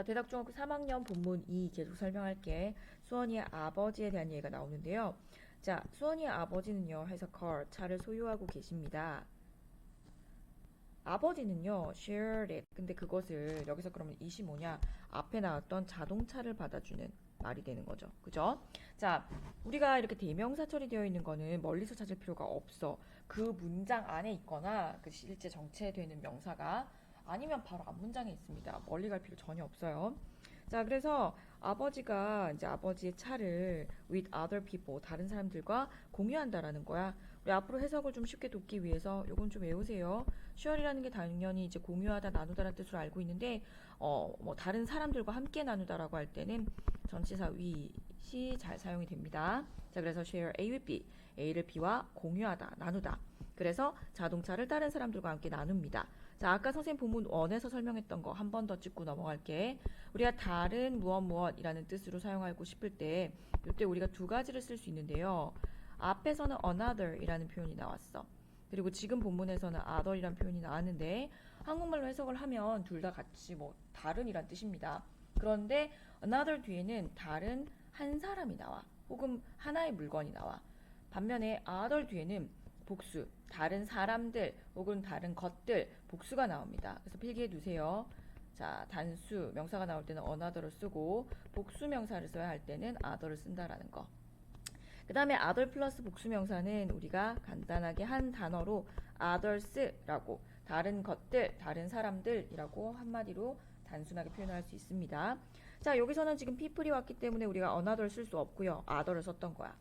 자, 대덕중학교 3학년 본문 2 계속 설명할게. 수원이의 아버지에 대한 얘기가 나오는데요. 자, 수원이의 아버지는요, 해서 car, 차를 소유하고 계십니다. 아버지는요, shared it. 근데 그것을 여기서 그러면 이시 뭐냐? 앞에 나왔던 자동차를 받아주는 말이 되는 거죠. 그죠? 자, 우리가 이렇게 대명사 처리되어 있는 거는 멀리서 찾을 필요가 없어. 그 문장 안에 있거나 그 실제 정체되는 명사가 아니면 바로 앞 문장에 있습니다. 멀리 갈 필요 전혀 없어요. 자, 그래서 아버지가 이제 아버지의 차를 with other people 다른 사람들과 공유한다라는 거야. 우리 앞으로 해석을 좀 쉽게 돕기 위해서 요건 좀 외우세요. share이라는 게 당연히 이제 공유하다, 나누다라는 뜻으로 알고 있는데 어, 뭐 다른 사람들과 함께 나누다라고 할 때는 전치사 with이 잘 사용이 됩니다. 자, 그래서 share A with B, A를 B와 공유하다, 나누다. 그래서 자동차를 다른 사람들과 함께 나눕니다. 자, 아까 선생님 본문 1에서 설명했던 거 한 번 더 찍고 넘어갈게. 우리가 다른 무엇 무엇이라는 뜻으로 사용하고 싶을 때 이때 우리가 두 가지를 쓸 수 있는데요. 앞에서는 another이라는 표현이 나왔어. 그리고 지금 본문에서는 other이라는 표현이 나왔는데 한국말로 해석을 하면 둘 다 같이 뭐 다른이란 뜻입니다. 그런데 another 뒤에는 다른 한 사람이 나와. 혹은 하나의 물건이 나와. 반면에 other 뒤에는 복수, 다른 사람들 혹은 다른 것들 복수가 나옵니다. 그래서 필기해 두세요. 자, 단수 명사가 나올 때는 another를 쓰고 복수 명사를 써야 할 때는 other를 쓴다라는 거. 그 다음에 other 플러스 복수 명사는 우리가 간단하게 한 단어로 others라고 다른 것들, 다른 사람들이라고 한마디로 단순하게 표현할 수 있습니다. 자, 여기서는 지금 people이 왔기 때문에 우리가 another 쓸수 없고요. other를 썼던 거야.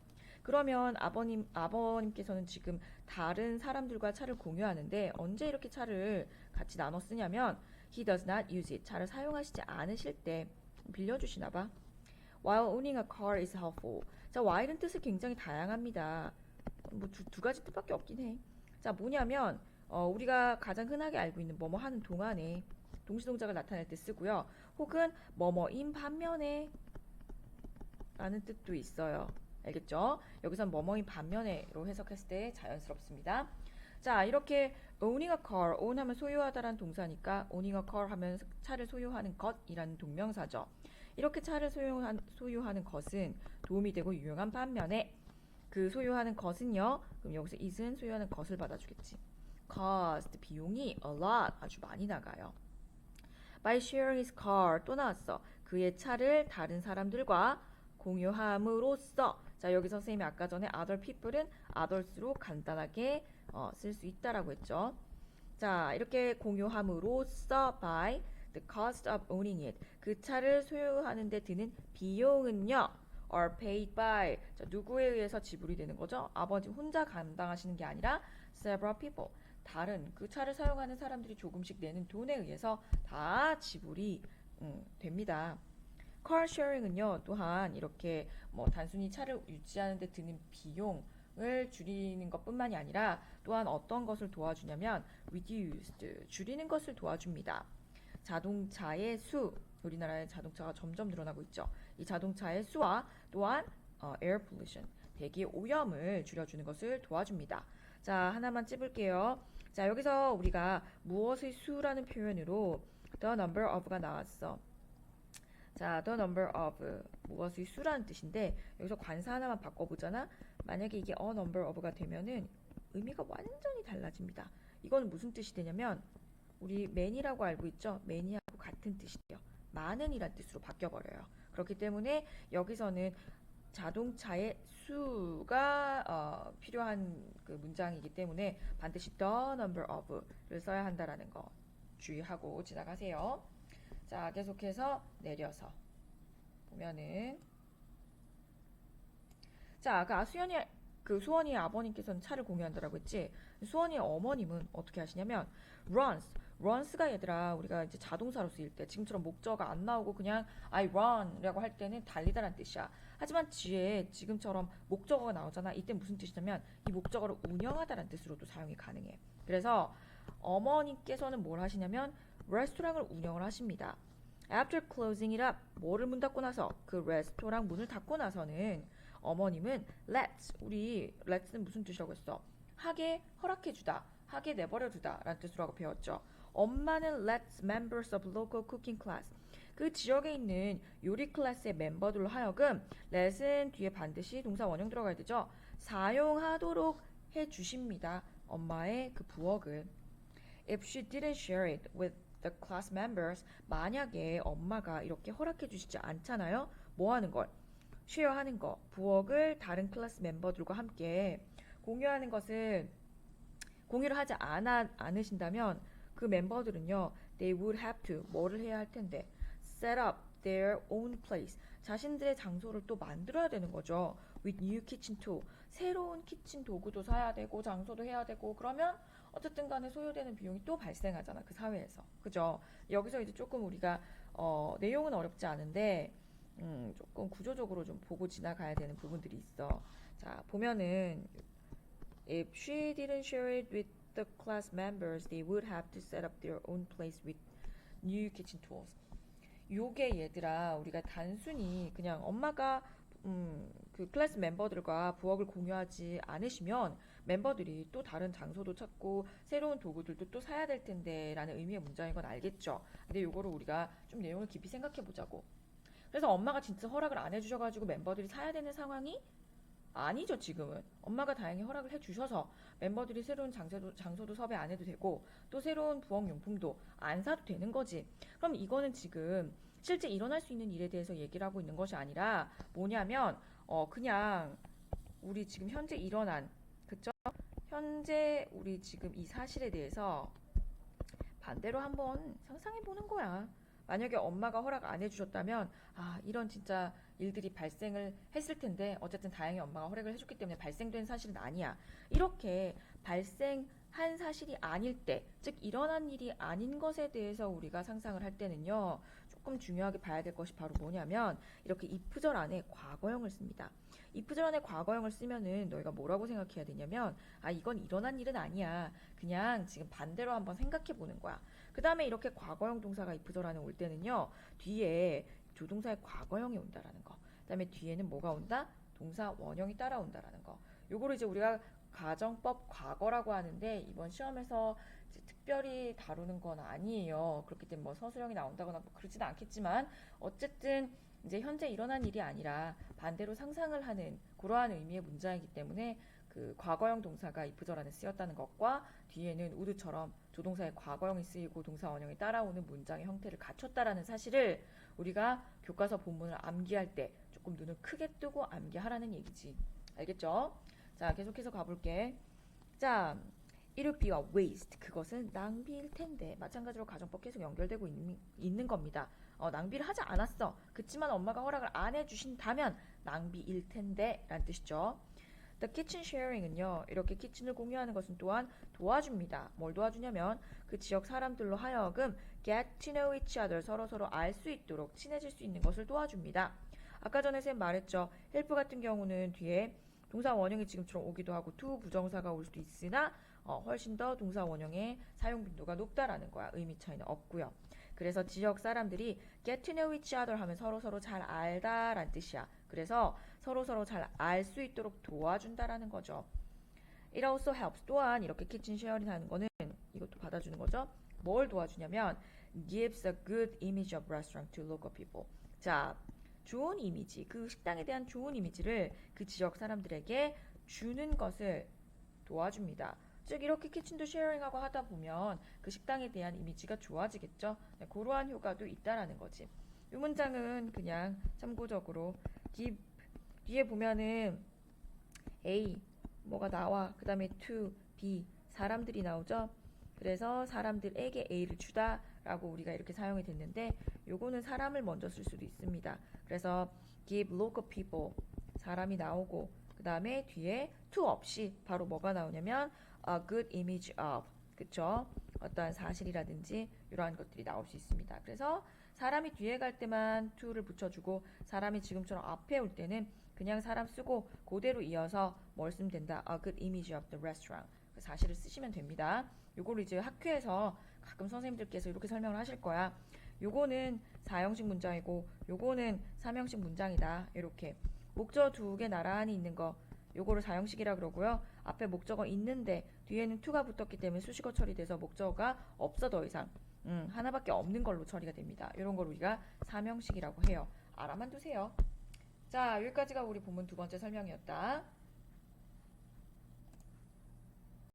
그러면 아버님, 아버님께서는 지금 다른 사람들과 차를 공유하는데 언제 이렇게 차를 같이 나눠 쓰냐면 he does not use it. 차를 사용하시지 않으실 때 빌려주시나 봐. While owning a car is helpful. 자, while은 뜻이 굉장히 다양합니다. 뭐두 가지 뜻밖에 없긴 해. 자, 뭐냐면 어, 우리가 가장 흔하게 알고 있는 뭐뭐 하는 동안에 동시동작을 나타낼 때 쓰고요. 혹은 뭐뭐인 반면에 라는 뜻도 있어요. 알겠죠? 여기선 뭐뭐인 반면에로 해석했을 때 자연스럽습니다. 자, 이렇게 owning a car, own 하면 소유하다라는 동사니까 owning a car 하면 차를 소유하는 것이라는 동명사죠. 이렇게 차를 소유한, 소유하는 것은 도움이 되고 유용한 반면에 그 소유하는 것은요. 그럼 여기서 is은 소유하는 것을 받아주겠지. cost 비용이 a lot 아주 많이 나가요. By sharing his car 또 나왔어. 그의 차를 다른 사람들과 공유함으로써 자 여기 선생님이 아까 전에 other people은 others로 간단하게 어, 쓸 수 있다라고 했죠. 자 이렇게 공유함으로써 by the cost of owning it 그 차를 소유하는 데 드는 비용은요 are paid by 자, 누구에 의해서 지불이 되는 거죠? 아버지 혼자 감당하시는 게 아니라 several people 다른 그 차를 사용하는 사람들이 조금씩 내는 돈에 의해서 다 지불이 음, 됩니다. Car sharing은요 또한 이렇게 뭐 단순히 차를 유지하는 데 드는 비용 을 줄이는 것뿐만이 아니라 또한 어떤 것을 도와주냐면 reduced 줄이는 것을 도와줍니다. 자동차의 수 우리나라의 자동차가 점점 늘어나고 있죠. 이 자동차의 수와 또한 어, air pollution 대기 오염을 줄여주는 것을 도와줍니다. 자 하나만 찝을게요. 자 여기서 우리가 무엇의 수라는 표현으로 the number of가 나왔어. 자, the number of 무엇의 수라는 뜻인데 여기서 관사 하나만 바꿔보잖아. 만약에 이게 a number of가 되면은 의미가 완전히 달라집니다. 이건 무슨 뜻이 되냐면 우리 man이라고 알고 있죠? many하고 같은 뜻이에요. 많은이란 뜻으로 바뀌어버려요. 그렇기 때문에 여기서는 자동차의 수가 어, 필요한 그 문장이기 때문에 반드시 the number of를 써야 한다라는 거 주의하고 지나가세요. 자, 계속해서 내려서 보면은 자, 아까 수연이 그 수원이의 아버님께서는 차를 공유한다라고 했지. 수원이의 어머님은 어떻게 하시냐면 runs runs가 얘들아 우리가 이제 자동사로 쓰일 때 지금처럼 목적어가 안 나오고 그냥 I run이라고 할 때는 달리다라는 뜻이야. 하지만 뒤에 지금처럼 목적어가 나오잖아. 이때 무슨 뜻이냐면 이 목적어를 운영하다라는 뜻으로도 사용이 가능해. 그래서 어머님께서는 뭘 하시냐면 레스토랑을 운영을 하십니다. After closing it up, 뭐를 문 닫고 나서 그 레스토랑 문을 닫고 나서는 어머님은 let's 우리 let's는 무슨 뜻이라고 했어? 하게 허락해 주다, 하게 내버려 두다 라는 뜻으로 배웠죠. 엄마는 let's members of local cooking class 그 지역에 있는 요리 클래스의 멤버들로 하여금 let은 뒤에 반드시 동사 원형 들어가야 되죠. 사용하도록 해 주십니다. 엄마의 그 부엌을. If she didn't share it with the class members, 만약에 엄마가 이렇게 허락해 주시지 않잖아요. 뭐 하는 걸? share 하는 거. 부엌을 다른 클래스 멤버들과 함께 공유하는 것을 공유를 하지 않아, 않으신다면 그 멤버들은요, they would have to 뭐를 해야 할 텐데 set up their own place 자신들의 장소를 또 만들어야 되는 거죠. with new kitchen tool 새로운 키친 도구도 사야 되고 장소도 해야 되고 그러면 어쨌든 간에 소요되는 비용이 또 발생하잖아 그 사회에서 그죠? 여기서 이제 조금 우리가 어, 내용은 어렵지 않은데 음, 조금 구조적으로 좀 보고 지나가야 되는 부분들이 있어. 자 보면은 If she didn't share it with the class members, they would have to set up their own place with new kitchen tools. 요게 얘들아 우리가 단순히 그냥 엄마가 음, 그 클래스 멤버들과 부엌을 공유하지 않으시면 멤버들이 또 다른 장소도 찾고 새로운 도구들도 또 사야 될 텐데 라는 의미의 문장인 건 알겠죠. 근데 요거를 우리가 좀 내용을 깊이 생각해 보자고. 그래서 엄마가 진짜 허락을 안 해주셔가지고 멤버들이 사야 되는 상황이 아니죠, 지금은. 엄마가 다행히 허락을 해주셔서 멤버들이 새로운 장소도, 장소도 섭외 안 해도 되고 또 새로운 부엌용품도 안 사도 되는 거지. 그럼 이거는 지금 실제 일어날 수 있는 일에 대해서 얘기를 하고 있는 것이 아니라 뭐냐면 어 그냥 우리 지금 현재 일어난 그쵸? 현재 우리 지금 이 사실에 대해서 반대로 한번 상상해 보는 거야. 만약에 엄마가 허락 안 해주셨다면 아 이런 진짜 일들이 발생을 했을 텐데 어쨌든 다행히 엄마가 허락을 해줬기 때문에 발생된 사실은 아니야. 이렇게 발생한 사실이 아닐 때, 즉 일어난 일이 아닌 것에 대해서 우리가 상상을 할 때는요. 조금 중요하게 봐야 될 것이 바로 뭐냐면 이렇게 if절 안에 과거형을 씁니다. 안에 과거형을 쓰면은 너희가 뭐라고 생각해야 되냐면 아 이건 일어난 일은 아니야. 그냥 지금 반대로 한번 생각해 보는 거야. 그 다음에 이렇게 과거형 동사가 안에 올 때는요. 뒤에 조동사의 과거형이 온다라는 거. 그 다음에 뒤에는 뭐가 온다? 동사 원형이 따라온다라는 거. 요거를 이제 우리가 가정법 과거라고 하는데 이번 시험에서 특별히 다루는 건 아니에요. 그렇기 때문에 뭐 서술형이 나온다거나 뭐 그러지는 않겠지만 어쨌든 이제 현재 일어난 일이 아니라 반대로 상상을 하는 그러한 의미의 문장이기 때문에 그 과거형 동사가 if절 안에 쓰였다는 것과 뒤에는 우드처럼 조동사의 과거형이 쓰이고 동사 원형이 따라오는 문장의 형태를 갖췄다라는 사실을 우리가 교과서 본문을 암기할 때 조금 눈을 크게 뜨고 암기하라는 얘기지. 알겠죠? 자, 계속해서 가볼게. 자, 이르비와 waste 그것은 낭비일 텐데 마찬가지로 가정법 계속 연결되고 있는, 있는 겁니다. 어, 낭비를 하지 않았어. 그치만 엄마가 허락을 안 해주신다면 낭비일 텐데 라는 뜻이죠. The kitchen sharing은요, 이렇게 키친을 공유하는 것은 또한 도와줍니다. 뭘 도와주냐면 그 지역 사람들로 하여금 get to know each other 서로 서로 알 수 있도록 친해질 수 있는 것을 도와줍니다. 아까 전에 쌤 말했죠. help 같은 경우는 뒤에 동사 원형이 지금처럼 오기도 하고 to 부정사가 올 수도 있으나 어, 훨씬 더 동사 원형의 사용 빈도가 높다라는 거야. 의미 차이는 없고요. 그래서 지역 사람들이 get to know each other 하면 서로 서로 잘 알다라는 뜻이야. 그래서 서로 서로 잘 알 수 있도록 도와준다라는 거죠. It also helps. 또한 이렇게 키친 쉐어링 하는 거는 이것도 받아주는 거죠. 뭘 도와주냐면 gives a good image of restaurant to local people. 자, 좋은 이미지, 그 식당에 대한 좋은 이미지를 그 지역 사람들에게 주는 것을 도와줍니다. 즉 이렇게 키친도 쉐어링하고 하다 보면 그 식당에 대한 이미지가 좋아지겠죠. 네, 그러한 효과도 있다라는 거지. 이 문장은 그냥 참고적으로 give 뒤에 보면은 A 뭐가 나와 그 다음에 to B 사람들이 나오죠. 그래서 사람들에게 A를 주다 라고 우리가 이렇게 사용이 됐는데 요거는 사람을 먼저 쓸 수도 있습니다. 그래서 give local people 사람이 나오고 그 다음에 뒤에 to 없이 바로 뭐가 나오냐면 a good image of 그쵸? 어떠한 사실이라든지 이러한 것들이 나올 수 있습니다. 그래서 사람이 뒤에 갈 때만 to를 붙여주고 사람이 지금처럼 앞에 올 때는 그냥 사람 쓰고 그대로 이어서 뭘 쓰면 된다. A good image of the restaurant. 그 사실을 쓰시면 됩니다. 요거를 이제 학교에서 가끔 선생님들께서 이렇게 설명을 하실 거야. 요거는 사형식 문장이고 요거는 삼형식 문장이다. 이렇게 목적 두 개 나란히 있는 거 요거를 사형식이라 그러고요. 앞에 목적어 있는데 뒤에는 to가 붙었기 때문에 수식어 처리돼서 목적어가 없어 더 이상. 음, 하나밖에 없는 걸로 처리가 됩니다. 이런 걸 우리가 사명식이라고 해요. 알아만 두세요. 자, 여기까지가 우리 본문 두 번째 설명이었다.